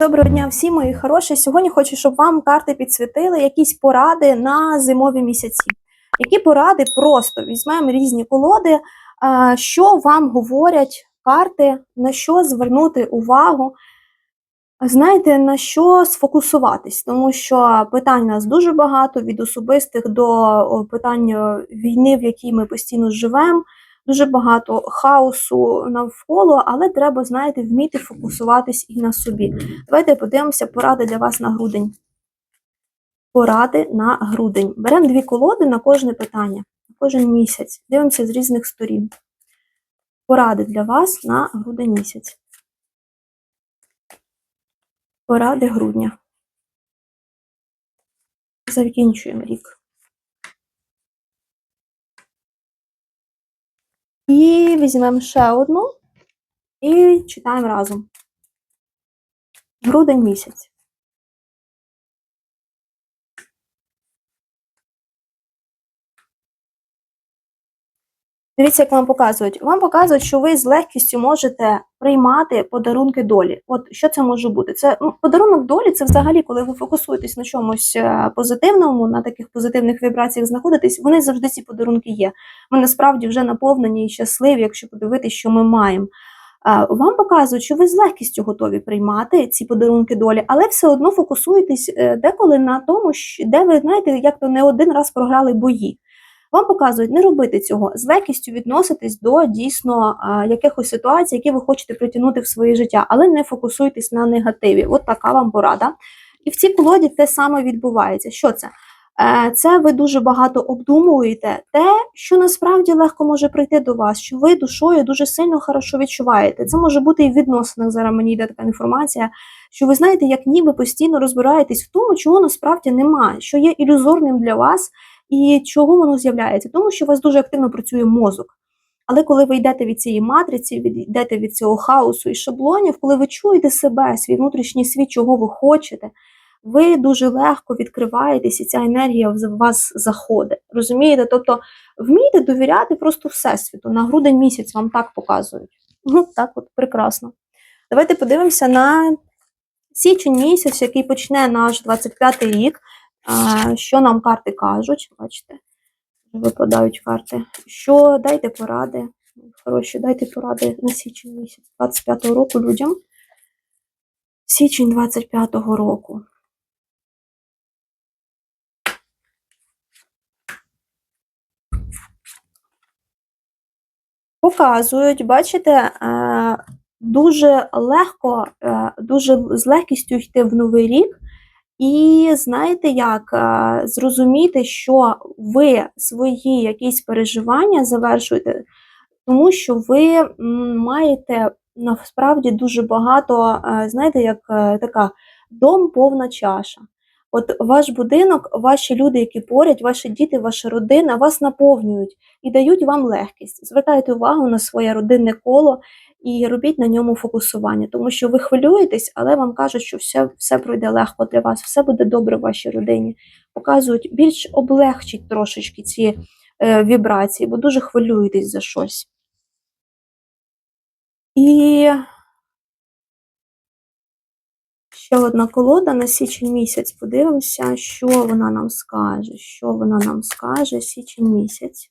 Доброго дня всім, мої хороші. Сьогодні хочу, щоб вам карти підсвітили якісь поради на зимові місяці. Які поради просто візьмемо різні колоди, що вам говорять карти, на що звернути увагу. Знаєте, на що сфокусуватись, тому що питань нас дуже багато від особистих до питань війни, в якій ми постійно живемо. Дуже багато хаосу навколо, але треба, знаєте, вміти фокусуватись і на собі. Давайте подивимося поради для вас на грудень. Поради на грудень. Беремо дві колоди на кожне питання, на кожен місяць. Дивимося з різних сторін. Поради для вас на грудень місяць. Поради грудня. Закінчуємо рік. І візьмемо ще одну і читаємо разом. Грудень місяць. Дивіться, як вам показують. Вам показують, що ви з легкістю можете приймати подарунки долі. От що це може бути? Це ну, подарунок долі це взагалі, коли ви фокусуєтесь на чомусь е, позитивному, на таких позитивних вібраціях знаходитесь, вони завжди ці подарунки є. Ми насправді вже наповнені і щасливі, якщо подивитися, що ми маємо. Вам показують, що ви з легкістю готові приймати ці подарунки долі, але все одно фокусуєтесь е, деколи на тому, де ви знаєте, як то не один раз програли бої. Вам показують не робити цього, з легкістю відноситись до дійсно а, якихось ситуацій, які ви хочете притягнути в своє життя, але не фокусуйтесь на негативі. От така вам порада. І в цій колоді те саме відбувається. Що це? Е, Це ви дуже багато обдумуєте те, що насправді легко може прийти до вас, що ви душою дуже сильно хорошо відчуваєте. Це може бути і в відносинах. Зараз мені йде така інформація, що ви знаєте, як ніби постійно розбираєтесь в тому, чого насправді немає, що є ілюзорним для вас. І чого воно з'являється? Тому що у вас дуже активно працює мозок. Але коли ви йдете від цієї матриці, від- йдете від цього хаосу і шаблонів, коли ви чуєте себе, свій внутрішній світ, чого ви хочете, ви дуже легко відкриваєтесь, і ця енергія в вас заходить. Розумієте? Тобто вмійте довіряти просто Всесвіту. На грудень місяць вам так показують. Ну, так от прекрасно. Давайте подивимося на січень місяць, який почне наш 25 рік. Що нам карти кажуть? Бачите, випадають карти. Що дайте поради? Хороші, дайте поради на січень місяць 25-го року людям. Січень 25-го року. Показують, бачите, е, дуже легко, е, дуже з легкістю йти в новий рік. І знаєте як, е, зрозуміти, що ви свої якісь переживання завершуєте, тому що ви маєте насправді дуже багато, е, знаєте, як е, така дом повна чаша. От ваш будинок, ваші люди, які поряд, ваші діти, ваша родина вас наповнюють і дають вам легкість. Звертайте увагу на своє родинне коло і робіть на ньому фокусування, тому що ви хвилюєтесь, але вам кажуть, що все, все пройде легко для вас, все буде добре в вашій родині. Показують більш облегчить трошечки ці е, вібрації, бо дуже хвилюєтесь за щось. І ще одна колода на січень місяць. Подивимося, що вона нам скаже. Що вона нам скаже січень місяць.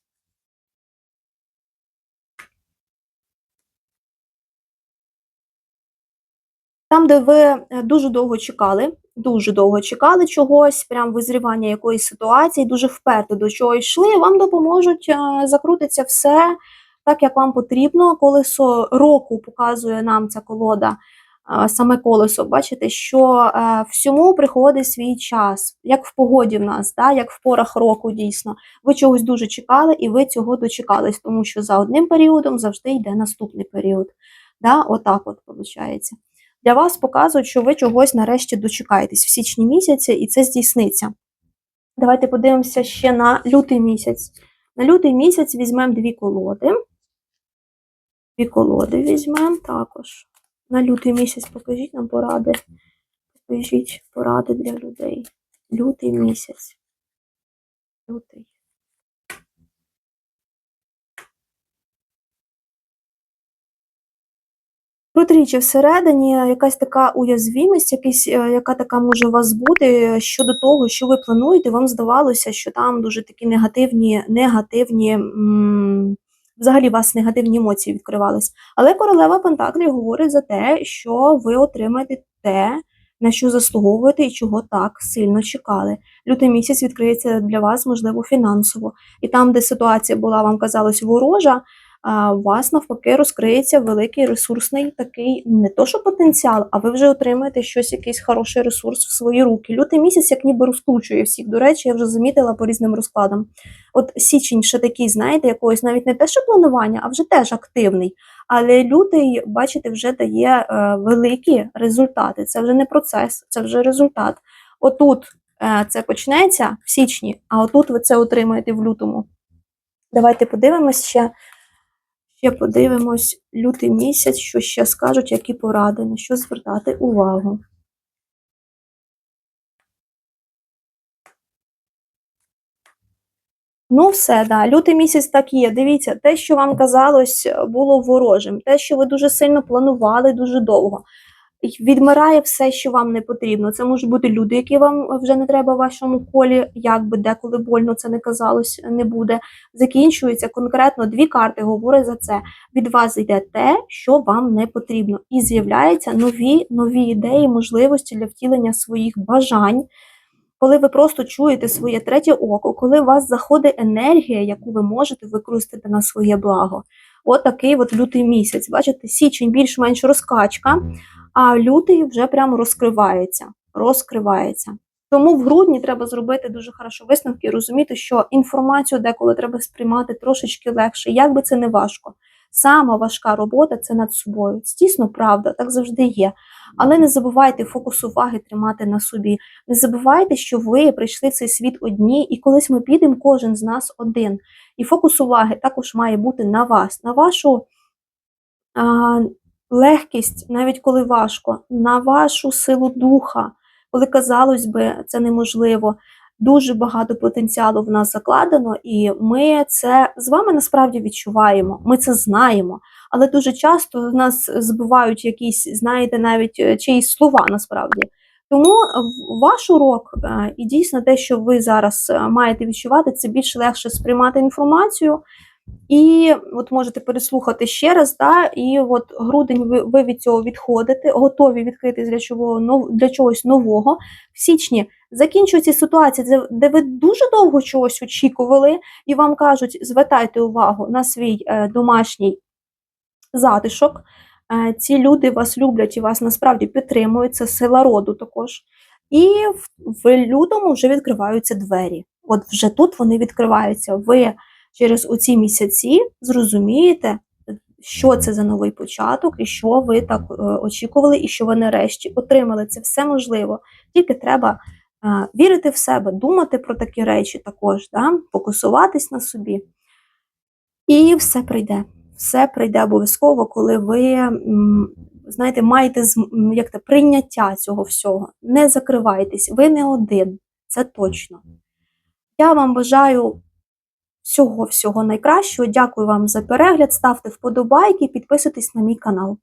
Там, де ви е, дуже довго чекали, дуже довго чекали чогось, прям визрівання якоїсь ситуації, дуже вперто до чого йшли, вам допоможуть е, закрутиться все так, як вам потрібно. Колесо року показує нам ця колода, е, саме колесо. Бачите, що всьому приходить свій час, як в погоді в нас, да, як в порах року дійсно. Ви чогось дуже чекали, і ви цього дочекались, тому що за одним періодом завжди йде наступний період. Да, отак от виходить для вас показують, що ви чогось нарешті дочекаєтесь в січні місяці, і це здійсниться. Давайте подивимося ще на лютий місяць. На лютий місяць візьмемо дві колоди. Дві колоди візьмемо також. На лютий місяць покажіть нам поради. Покажіть поради для людей. Лютий місяць. Лютий. Протиріччя всередині, якась така уязвімість, якась, е, яка така може у вас бути щодо того, що ви плануєте, вам здавалося, що там дуже такі негативні, негативні, взагалі вас негативні емоції відкривались. Але королева Пентаклів говорить за те, що ви отримаєте те, на що заслуговуєте і чого так сильно чекали. Лютий місяць відкриється для вас, можливо, фінансово. І там, де ситуація була, вам казалось, ворожа, у вас навпаки розкриється великий ресурсний такий не то, що потенціал, а ви вже отримаєте щось, якийсь хороший ресурс в свої руки. Лютий місяць, як ніби розкручує всіх. До речі, я вже замітила по різним розкладам. От січень ще такий, знаєте, якогось навіть не те, що планування, а вже теж активний. Але лютий, бачите, вже дає е, великі результати. Це вже не процес, це вже результат. Отут е, це почнеться в січні, а отут ви це отримаєте в лютому. Давайте подивимось ще. Ще подивимось лютий місяць, що ще скажуть, які поради, на що звертати увагу. Ну, все, да. Лютий місяць так є. Дивіться, те, що вам казалось, було ворожим, те, що ви дуже сильно планували дуже довго. Відмирає все, що вам не потрібно. Це можуть бути люди, які вам вже не треба в вашому колі, як би деколи больно це не казалось, не буде. Закінчується конкретно дві карти, говорять за це. Від вас йде те, що вам не потрібно. І з'являються нові, нові ідеї, можливості для втілення своїх бажань. Коли ви просто чуєте своє третє око, коли у вас заходить енергія, яку ви можете використати на своє благо. От такий от лютий місяць. Бачите, січень більш-менш розкачка, а лютий вже прямо розкривається. розкривається. Тому в грудні треба зробити дуже хорошо висновки і розуміти, що інформацію деколи треба сприймати трошечки легше, як би це не важко. Сама важка робота це над собою. Це правда, так завжди є. Але не забувайте фокус уваги тримати на собі. Не забувайте, що ви прийшли в цей світ одні, і колись ми підемо, кожен з нас один. І фокус уваги також має бути на вас, на вашу легкість, навіть коли важко, на вашу силу духа, коли казалось би, це неможливо. Дуже багато потенціалу в нас закладено, і ми це з вами насправді відчуваємо. Ми це знаємо. Але дуже часто в нас збивають якісь, знаєте, навіть е, чиїсь слова насправді. Тому ваш урок е, і дійсно те, що ви зараз е, маєте відчувати, це більш легше сприймати інформацію. І от можете переслухати ще раз, да, і от грудень ви, ви від цього відходите, готові відкритись для чого для чогось нового. В січні закінчується ситуація, де- ви дуже довго чогось очікували, і вам кажуть, звертайте увагу на свій е, домашній затишок. Е, Ці люди вас люблять і вас насправді підтримують, це сила роду також. І в, в лютому вже відкриваються двері. От вже тут вони відкриваються. Ви через оці місяці зрозумієте, що це за новий початок, і що ви так е, очікували, і що ви нарешті отримали. Це все можливо. Тільки треба е, вірити в себе, думати про такі речі також, да? фокусуватись на собі. І все прийде. Все прийде обов'язково, коли ви знаєте, маєте як те, прийняття цього всього. Не закривайтесь, ви не один, це точно. Я вам бажаю всього всього найкращого. Дякую вам за перегляд. Ставте вподобайки, підписуйтесь на мій канал.